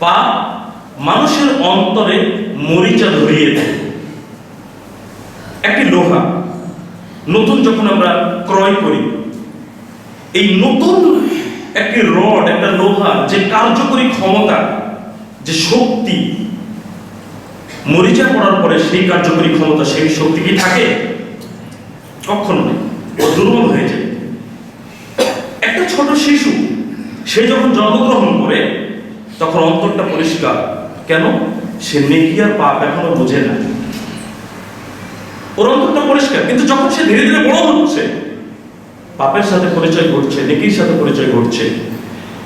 পাপ মানুষের অন্তরে মরিচা ধরিয়ে দেয়। একটি লোহা। নতুন যখন আমরা ক্রয় করি, এই নতুন একটি রড, একটা লোহা, যে কার্যকরী ক্ষমতা, যে শক্তি, মরিচা পড়ার পরে সেই কার্যকরী ক্ষমতা, সেই শক্তি কি থাকে? কখনো নেই, ও দুর্বল হয়ে যায়। একটা ছোট শিশু, সে যখন জন্মগ্রহণ করে তখন অন্তরটা পরিষ্কার। কেন? সে নেকি আর পাপ এখনও বোঝে না। ওর অন্তরটা পরিষ্কার, কিন্তু যখন সে ধীরে ধীরে বড় হচ্ছে, পাপের সাথে পরিচয় ঘটছে, নেকির সাথে পরিচয় ঘটছে।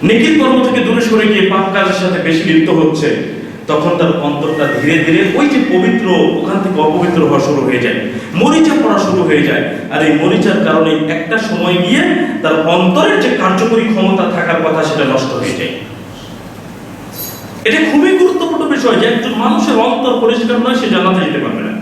নেকির কর্ম থেকে দূরে সরে গিয়ে পাপ কাজের সাথে বেশি লিপ্ত হচ্ছে, তখন তার অন্তরটা ধীরে ধীরে ওই যে পবিত্র, ওখান থেকে অপবিত্র হওয়া শুরু হয়ে যায়। মরিচা পড়া শুরু হয়ে যায়। আর এই মরিচার কারণে একটা সময় গিয়ে তার অন্তরের যে কার্যকরী ক্ষমতা থাকার কথা সেটা নষ্ট হয়ে যায়। এটা খুবই গুরুত্বপূর্ণ বিষয় যে একজন মানুষের অন্তর পরিষ্কার নয়, সে জান্নাতে যেতে পারবে না।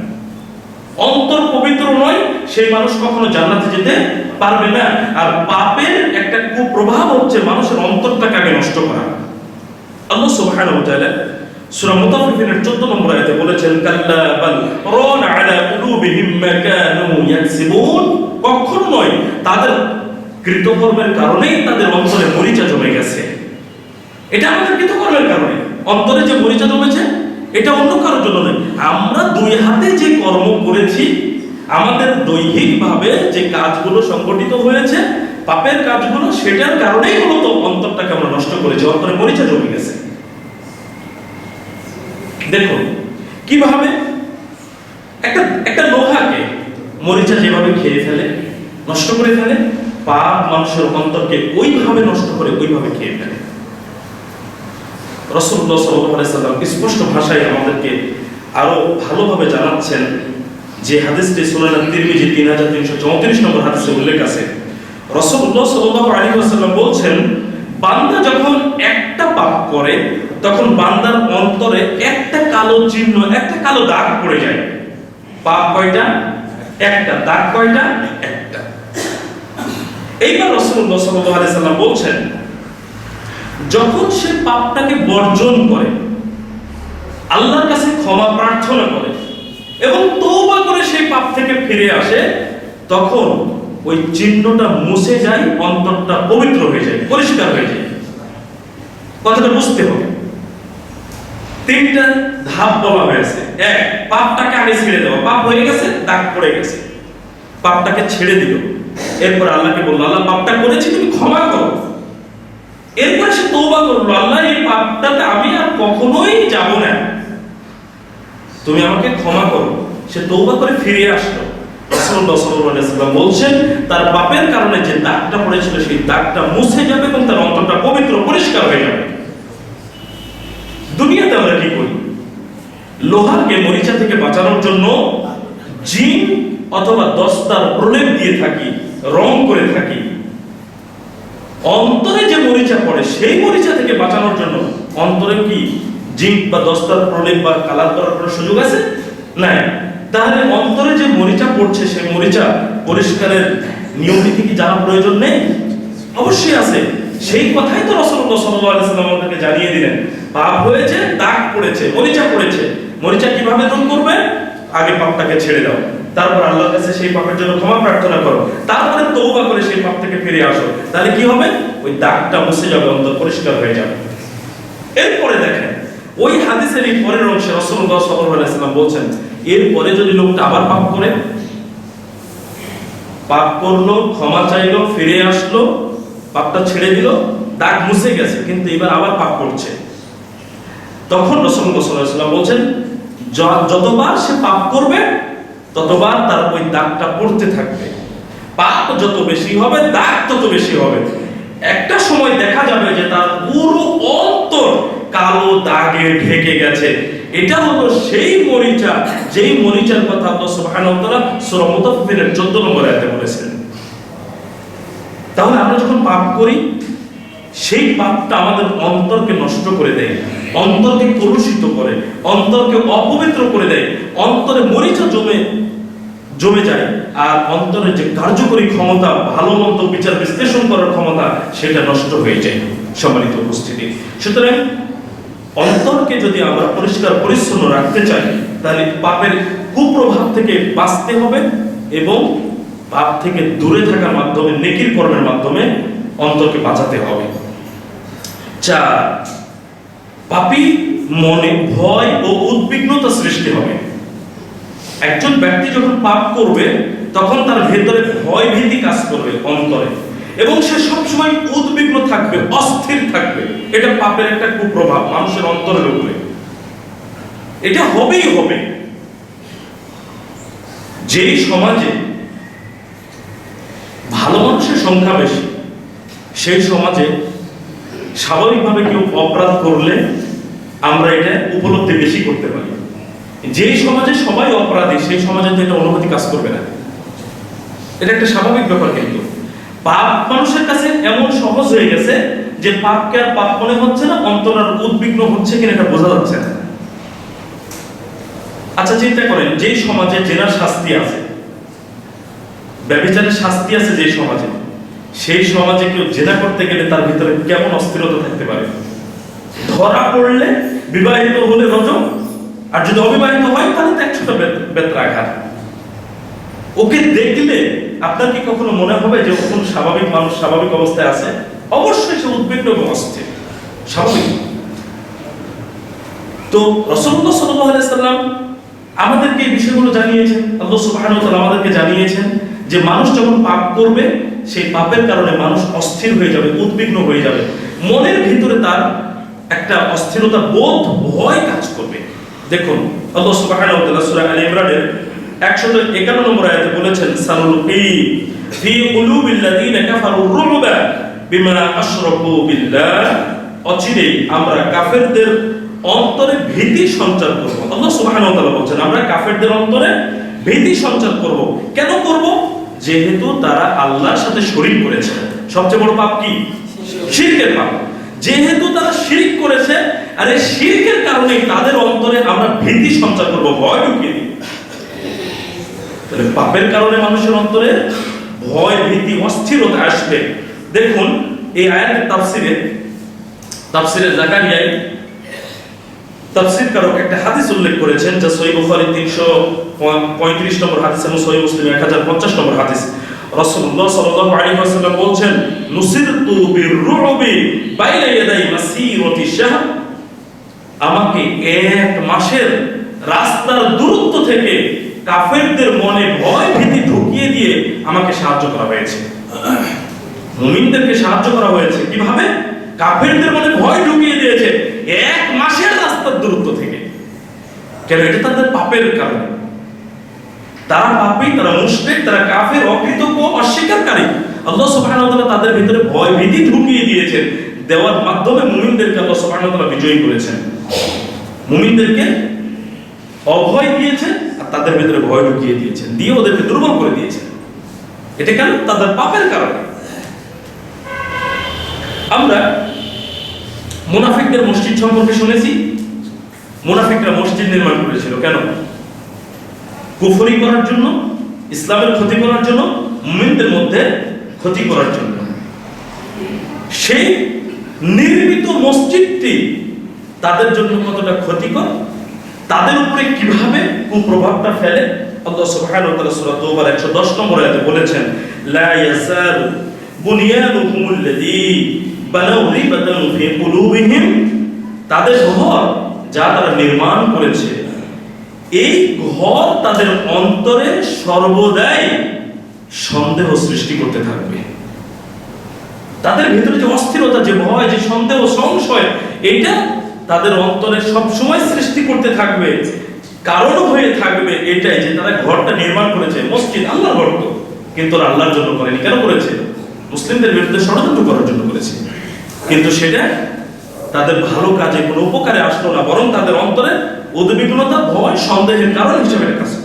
অন্তর পবিত্র নয়, সেই মানুষ কখনো জান্নাতে যেতে পারবে না। আর পাপের একটা কুপ্রভাব হচ্ছে মানুষের অন্তরটাকে আগে নষ্ট করা। আল্লাহ সুবহানাহু ওয়া তাআলা সূরা মুতাফফিফিনের 14 নম্বর আয়াতে বলেছেন, কাল্লা বাল রান আলা কুলুবিহিম মা কানু ইয়াকসিবুন। কখনো নয়, তাদের কৃতকর্মের কারণেই তাদের অন্তরে মরিচা জমে গেছে। এটা আমাদের কৃতকর্মের কারণে। অন্তরে যে মরিচা জমেছে, এটা অন্য কারোর জন্য নয়। আমরা দুই হাতে যে কর্ম করেছি, আমাদের দৈহিকভাবে যে কাজগুলো সংগঠিত হয়েছে, পাপের কাজগুলো, সেটার কারণেই মূলত অন্তরটাকে আমরা নষ্ট করেছি, অন্তরে মরিচা জমে গেছে। দেখুন, কীভাবে একটা একটা লোহাকে মরিচা যেভাবে খেয়ে ফেলে, নষ্ট করে ফেলে, পাপ মানুষের অন্তরকে ওইভাবে নষ্ট করে ওইভাবে খেয়ে ফেলে। রসুল্লাহ সাল্লাম স্পষ্ট ভাষায় আমাদেরকে আরও ভালোভাবে জানাচ্ছেন যে হাদিসটি সুনান তিরমিজি তিন হাজার তিনশো চৌত্রিশ নম্বর হাদিসে উল্লেখ আছে। রসুল্লাহ সাল্লাহ আলী আসাল্লাম বলছেন, বান্দা যখন একটা পাপ করে, তখন বান্দার অন্তরে একটা কালো চিহ্ন, একটা কালো দাগ পড়ে যায়। পাপ কয়টা? একটা। দাগ কয়টা? একটা। এইবার রসুল্লাহ সাল্লাহ আলি সাল্লাম বলছেন যখন সে পাপটাকে বর্জন করে, আল্লাহর কাছে ক্ষমা প্রার্থনা করে এবং তৌবা করে সেই পাপ থেকে ফিরে আসে, তখন ওই চিহ্নটা মুছে যায়, অন্তরটা পবিত্র হয়ে যায়, পরিষ্কার হয়ে যায়। কথাটা বুঝতে হবে। তিনটা ধাপ বলা হয়েছে। এক, পাপটাকে আগে ছেড়ে দেওয়া। পাপ হয়ে গেছে, দাগ পড়ে গেছে। পাপটাকে ছেড়ে দিল। এরপর আল্লাহকে বলল, আল্লাহ, পাপটা করেছি, তুমি ক্ষমা করো। এরপরে সে তৌবা করল, আল্লাহ, এই পাপটাতে আমি আর কখনোই যাব না। তুমি আমাকে ক্ষমা করো। সে তৌবা করে ফিরে আসলো। বলছেন, তার পাপের কারণে যে দাগটা পড়েছিল, সেই দাগটা মুছে যাবে এবং তার অন্তরটা পবিত্র, পরিষ্কার হয়ে যাবে। দুনিয়াতে আমরা কি করি? লোহাকে মরিচা থেকে বাঁচানোর জন্য জিন অথবা দস্তার প্রলেপ দিয়ে থাকি, রং করে থাকি। অন্তরে যে মরিচা পড়ে, সেই মরিচা থেকে বাঁচানোর জন্য অন্তরে কি জিঙ্ক বা দস্তার প্রলেপ বা কালার করার কোনো সুযোগ আছে? না তাহলে অন্তরে যে মরিচা পড়ছে, সেই মরিচা পরিষ্কারের নিয়ম নীতি কি জানা প্রয়োজন নেই? অবশ্যই আছে। সেই কথাই তো আলাইহি সাল্লাম আমাদেরকে জানিয়ে দিলেন। পাপ হয়েছে, দাগ পড়েছে, মরিচা পড়েছে। মরিচা কীভাবে দূর করবে? আগে পাপটাকে ছেড়ে দাও। তারপর আল্লাহর কাছে সেই পাপের জন্য ক্ষমা প্রার্থনা করে। সেই পাপ থেকে ফিরে আসো। তাহলে কি হবে? ওই দাগটা মুছে যাবে, অন্তর পরিষ্কার হয়ে যাবে। এরপরে দেখেন, ওই হাদিসের এই পরের অংশে আলাইহি সাল্লাম বলছেন, এরপরে যদি লোকটা আবার পাপ করে, পাপ করল, ক্ষমা চাইলো, ফিরে আসলো, পাপটা ছেড়ে দিল, দাগ মুছে গেছে, কিন্তু এবার আবার পাপ করছে। তখন আলাইহি সাল্লাম বলছেন যতবার সে পাপ করবে, ততবার তার ওই দাগটা পড়তে থাকবে। পাপ যত বেশি হবে, দাগ তত বেশি হবে। একটা সময় দেখা যাবে যে তার পুরো অন্তর কালো দাগে ঢেকে গেছে। এটা হলো সেই মরিচা, যেই মরিচার কথা আল্লাহ সুবহানাহু ওয়া তাআলা সূরা মুতাফফিফিনের 14 নম্বর আয়াতে বলেছেন। তাহলে আমরা যখন পাপ করি, সেই পাপটা আমাদের অন্তরকে নষ্ট করে দেয়, অন্তরকে কলুষিত করে, অন্তরকে অপবিত্র করে দেয়, অন্তরে মরিচা জমে জমে যায়। আর অন্তরের যে কার্যকরী ক্ষমতা, ভালো মন্দ বিচার বিশ্লেষণ করার ক্ষমতা, সেটা নষ্ট হয়ে যায় সম্মানিত উপস্থিতি। সুতরাং অন্তরকে যদি আমরা পরিষ্কার, পরিচ্ছন্ন রাখতে চাই, তাহলে পাপের কুপ্রভাব থেকে বাঁচতে হবে এবং পাপ থেকে দূরে থাকার মাধ্যমে, নেকির কর্মের মাধ্যমে অন্তরকে বাঁচাতে হবে। চার, পাপী মনে ভয় ও উদ্বিগ্নতা সৃষ্টি হবে। একজন ব্যক্তি যখন পাপ করবে, তখন তার ভেতরে ভয় ভীতি কাজ করবে, অন্তরে। এবং সে সবসময় উদ্বিগ্ন থাকবে, অস্থির থাকবে। এটা পাপের একটা কুপ্রভাব, মানুষের অন্তরের উপরে। এটা হবেই হবে। যেই সমাজে ভালো মানুষের সংখ্যা বেশি, সেই সমাজে স্বাভাবিকভাবে কেউ অপরাধ করলে আমরা এটা উপলব্ধি বেশি করতে পারি। যেই সমাজে সবাই অপরাধী, সেই সমাজে তো এটা অনুভূতি কাজ করবে না। এটা একটা স্বাভাবিক ব্যাপার কিন্তু। পাপ মানুষের কাছে এমন সহজ হয়ে গেছে যে পাপকে আর পাপ মনে হচ্ছে না, অন্তর আর উদ্বিগ্ন হচ্ছে কিনা এটা বোঝা যাচ্ছে না। আচ্ছা চিন্তা করেন, যেই সমাজে জেনার শাস্তি আছে ব্যবচারের শাস্তি আছে যে সমাজে, সেই সমাজে কেউ জেনা করতে গেলে তার ভিতরে কেমন অস্থিরতা থাকতে পারে? ধরা পড়লে বিবাহিত হলে রজম আর যদি অবিবাহিত হয়, তাহলে তো একশোটা বেত্রাঘাত। ওকে দেখলে আপনার কি কখনো মনে হবে যে কোন স্বাভাবিক মানুষ, স্বাভাবিক অবস্থায় আছে? অবশ্যই সে উদ্বিগ্ন এবং অস্থির। স্বাভাবিক। তো রসুল্লাহ সাল্লাম আমাদেরকে এই বিষয়গুলো জানিয়েছেন, আল্লাহ ওয়া আমাদেরকে জানিয়েছেন যে মানুষ যখন পাপ করবে, সেই পাপের কারণে মানুষ অস্থির হয়ে যাবে, উদ্বিগ্ন হয়ে যাবে। মনের ভিতরে তার একটা অস্থিরতা বোধ, ভয় কাজ করবে। দেখুন, আল্লাহ সুবহানাহু ওয়া তাআলা সূরা আলে ইমরানের 151 নম্বর বলেছেন অচিরেই আমরা কাফেরদের অন্তরে ভীতি সঞ্চার করব। অন্তরে সঞ্চার কেন করব? যেহেতু তারা আল্লাহর সাথে শরীক করেছে। সবচেয়ে বড় পাপ কি? শিরকের পাপ। যেহেতু তারা শিরক করেছে, আর এই শিরকের কারণে তাদের অন্তরে আমরা ভীতি সঞ্চার করব, ভয় ঢুকিয়ে দিই তাহলে পাপের কারণে মানুষের অন্তরে ভয়, ভীতি, অস্থিরতা আসবে। দেখুন, এই আয়াতের তাফসিরে তাফসিরে জাকারিয়ায় তাফসির কারক একটা হাদিস উল্লেখ করেছেন, যা সহিহ বুখারী 335 নম্বর হাদিস এবং সহিহ মুসলিম 1050 নম্বর হাদিস। রাসূলুল্লাহ সাল্লাল্লাহু আলাইহি ওয়াসাল্লাম বলছেন, নুসিরতু বিররুবি বাইনা ইয়াদাই মাসিরাতি শাহর। আমাকে এক মাসের রাস্তার দূরত্ব থেকে কাফেরদের মনে ভয় ভীতি ঢুকিয়ে দিয়ে আমাকে সাহায্য করা হয়েছে। মুমিনদেরকে সাহায্য করা হয়েছে। কীভাবে? কাফেরদের মনে ভয় ঢুকিয়ে দিয়েছে এক মাসের রাস্তার দূরত্ব থেকে। কেন? এটা তাদের পাপের কারণে। তারা পাপী তারা মুশরিক, তারা কাফের, অকৃতজ্ঞ, অস্বীকারী। আল্লাহ সুবহানাহু ওয়া তাআলা তাদের ভিতরে ভয় ভীতি ঢুকিয়ে দিয়েছেন। দেওয়ার মাধ্যমে মুমিনদেরকে আল্লাহ সুবহানাহু ওয়া তাআলা বিজয়ী করেছেন। মুমিনদেরকে অভয় দিয়েছেন আর তাদের ভিতরে ভয় ঢুকিয়ে দিয়েছেন। দিয়ে ওদেরকে দুর্বল করে দিয়েছেন। এটা কেন? তাদের পাপের কারণে। আমরা মুনাফিকদের মসজিদ সম্পর্কে শুনেছি। মুনাফিকরা মসজিদ নির্মাণ করেছিল। কেন? কুফরি করার জন্য, ইসলামের ক্ষতি করার জন্য, মুমিনদের মধ্যে ক্ষতি করার জন্য। সেই নির্মিত মসজিদটি তাদের জন্য কতটা ক্ষতিকর, তাদের উপরে কীভাবে কুপ্রভাবটা ফেলে, আল্লাহ সুবহানাহু ওয়া তাআলা সূরা তাওবার 110 নম্বর আয়াতে বলেছেন, লা ইয়াসাল বুনিয়ানুকুম আল্লাযী বানাউ রিবাতান ফি কুলুবিহিম। তাদের ঘর যা তারা নির্মাণ করেছে এই ঘর তাদের অন্তরে সর্বদাই সন্দেহ সৃষ্টি করতে থাকবে। তাদের ভিতরে যে অস্থিরতা, যে ভয়, যে সন্দেহ, সংশয় এটা তাদের অন্তরে সব সময় সৃষ্টি করতে থাকবে। কারণ হয়ে থাকবে এটাই যে তারা ঘরটা নির্মাণ করেছে। মসজিদ, আল্লাহর ঘর তো। কিন্তু ওরা আল্লাহর জন্য করেনি। কেন করেছে? মুসলিমদের বিরুদ্ধে ষড়যন্ত্র করার জন্য করেছে। কিন্তু সেটা তাদের ভালো কাজে কোনো উপকারে আসলো না, বরং তাদের অন্তরে উদ্বিগ্নতা ভয় সন্দেহের কারণ হিসেবে কাজ